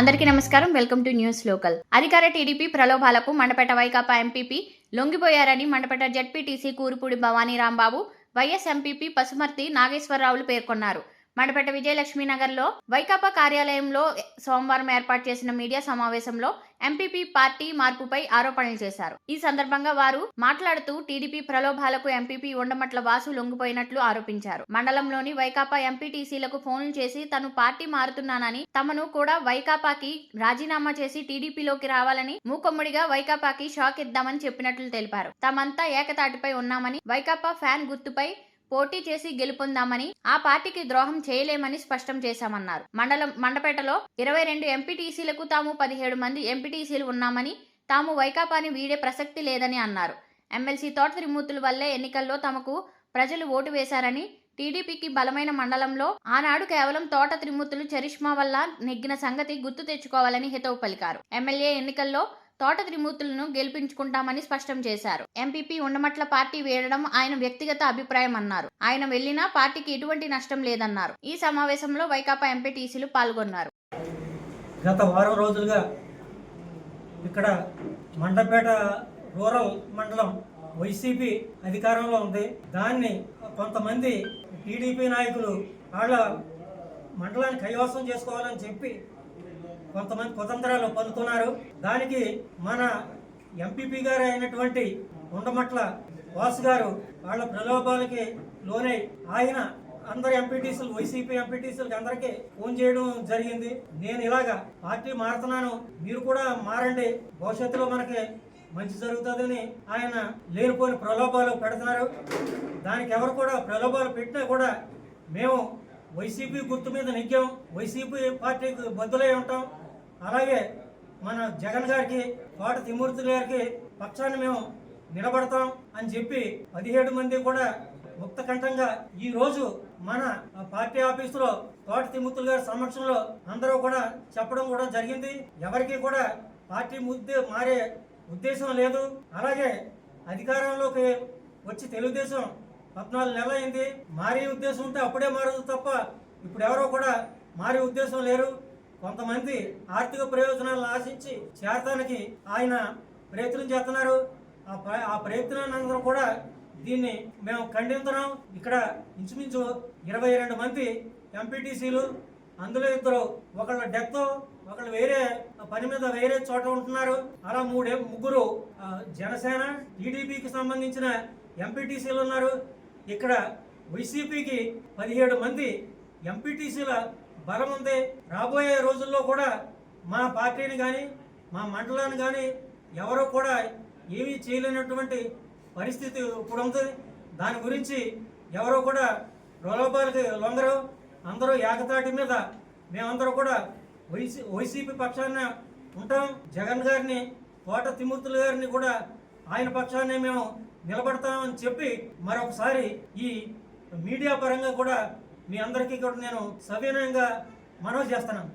అందరికీ నమస్కారం. Welcome to news local. అధికార టీడీపీ ప్రలోభాలకు Mandapeta Vaikapa MPP లొంగిపోయారని Mandapeta ZPTC Kurupudi Bhavani Rambabu YS MPP Pasumarthi నాగేశ్వరరావులు పేర్కొన్నారు. మండపేట విజయలక్ష్మి నగర్లో వైకాపా కార్యాలయంలో సోమవారం ఏర్పాటు చేసిన మీడియా సమావేశంలో ఎంపీపీ పార్టీ మార్పుపై ఆరోపణలు చేశారు. ఈ సందర్భంగా వారు మాట్లాడుతూ టీడీపీ ప్రలోభాలకు ఎంపీపీ ఉండమట్ల వాసు లొంగిపోయినట్లు ఆరోపించారు. మండలంలోని వైకాపా ఎంపీటీసీలకు ఫోన్లు చేసి తను పార్టీ మారుతున్నానని తమను కూడా వైకాపాకి రాజీనామా చేసి టీడీపీలోకి రావాలని మూకొమ్మడిగా వైకాపాకి షాక్ ఇద్దామని చెప్పినట్లు తెలిపారు. తమంతా ఏకతాటిపై ఉన్నామని వైకాపా ఫ్యాన్ గుర్తుపై పోటీ చేసి గెలుపొందామని ఆ పార్టీకి ద్రోహం చేయలేమని స్పష్టం చేశామన్నారు. మండలం మండపేటలో ఇరవై రెండు ఎంపీటీసీలకు తాము పదిహేడు మంది ఎంపీటీసీలు ఉన్నామని తాము వైకాపాని వీడే ప్రసక్తి లేదని అన్నారు. ఎమ్మెల్సీ తోట త్రిమూర్తుల వల్లే ఎన్నికల్లో తమకు ప్రజలు ఓటు వేశారని టీడీపీకి బలమైన మండలంలో ఆనాడు కేవలం తోట త్రిమూర్తులు చరిష్మా వల్ల నెగ్గిన సంగతి గుర్తు తెచ్చుకోవాలని హితవు పలికారు. ఎమ్మెల్యే ఎన్నికల్లో తోట త్రిమూర్తులను గెలిపించుకుంటామని స్పష్టం చేశారు. ఎంపీపీ ఉండమట్ల పార్టీ వేయడం ఆయన వ్యక్తిగత అభిప్రాయం అన్నారు ఆయన వెళ్ళినా పార్టీకి ఎటువంటి నష్టం లేదన్నారు. ఈ సమావేశంలో వైకాపా ఎంపీటీసీలు పాల్గొన్నారు. గత వారం రోజులుగా ఇక్కడ మండపేట రూరల్ మండలం వైసీపీ అధికారంలో ఉంది. దాన్ని కొంతమంది టీడీపీ నాయకులు వాళ్ళ మండలాన్ని కైవసం చేసుకోవాలని చెప్పి కొంతమంది కుతంత్రాలు పలుతున్నారు దానికి మన ఎంపీపీ గారు అయినటువంటి ఉండమట్ల వాసు గారు వాళ్ళ ప్రలోభాలకి లోనై ఆయన అందరు ఎంపీటీసీలు వైసీపీ ఎంపీటీసీలకి అందరికీ ఫోన్ చేయడం జరిగింది. నేను ఇలాగా పార్టీ మారుతున్నాను. మీరు కూడా మారండి. భవిష్యత్తులో మనకి మంచి జరుగుతుందని ఆయన లేనిపోని ప్రలోభాలు పెడుతున్నారు. దానికి ఎవరు కూడా ప్రలోభాలు పెట్టినా కూడా మేము వైసీపీ గుర్తు మీద నెగ్గాం. వైసీపీ పార్టీకి బద్దులై ఉంటాం. అలాగే మన జగన్ గారికి కోట తిమూర్తి గారికి పక్షాన్ని మేము నిలబడతాం అని చెప్పి పదిహేడు మంది కూడా ముక్త కంఠంగా ఈ రోజు మన పార్టీ ఆఫీసులో తోట తిమ్మతులు గారి సమక్షంలో అందరూ కూడా చెప్పడం కూడా జరిగింది. ఎవరికి కూడా పార్టీ ముద్దే మారే ఉద్దేశం లేదు. అలాగే అధికారంలోకి వచ్చి తెలుగుదేశం పద్నాలుగు నెలలు అయింది. మారే ఉద్దేశం ఉంటే అప్పుడే మారదు తప్ప ఇప్పుడు ఎవరో కూడా మారే ఉద్దేశం లేరు. కొంతమంది ఆర్థిక ప్రయోజనాలను ఆశించి చేరటానికి ఆయన ప్రయత్నం చేస్తున్నారు. ఆ ప్ర- ఆ ప్రయత్నాన్ని అందరూ కూడా దీన్ని మేము ఖండిస్తున్నాం. ఇక్కడ ఇంచుమించు ఇరవై రెండు మంది ఎంపీటీసీలు అందులో ఇద్దరు ఒకళ్ళ డెత్ ఒకళ్ళు వేరే పని మీద వేరే చోట ఉంటున్నారు. అలా మూడే ముగ్గురు జనసేన టీడీపీకి సంబంధించిన ఎంపీటీసీలు ఉన్నారు. ఇక్కడ వైసీపీకి పదిహేడు మంది ఎంపీటీసీల బలం ఉంది రాబోయే రోజుల్లో కూడా మా పార్టీని కానీ మా మండలాన్ని కానీ ఎవరో కూడా ఏమీ చేయలేనటువంటి పరిస్థితి ఇప్పుడు ఉంది దాని గురించి ఎవరో కూడా ప్రలోభాలకి లొంగరు. అందరూ ఏకతాటి మీద మేమందరూ కూడా వైసీ వైసీపీ పక్షాన ఉంటాం. జగన్ గారిని కోట తిమూర్తులు గారిని కూడా ఆయన పక్షాన్ని మేము నిలబడతామని చెప్పి మరొకసారి ఈ మీడియా పరంగా కూడా మీ అందరికీ కూడా నేను సవినయంగా మనవి చేస్తున్నాను.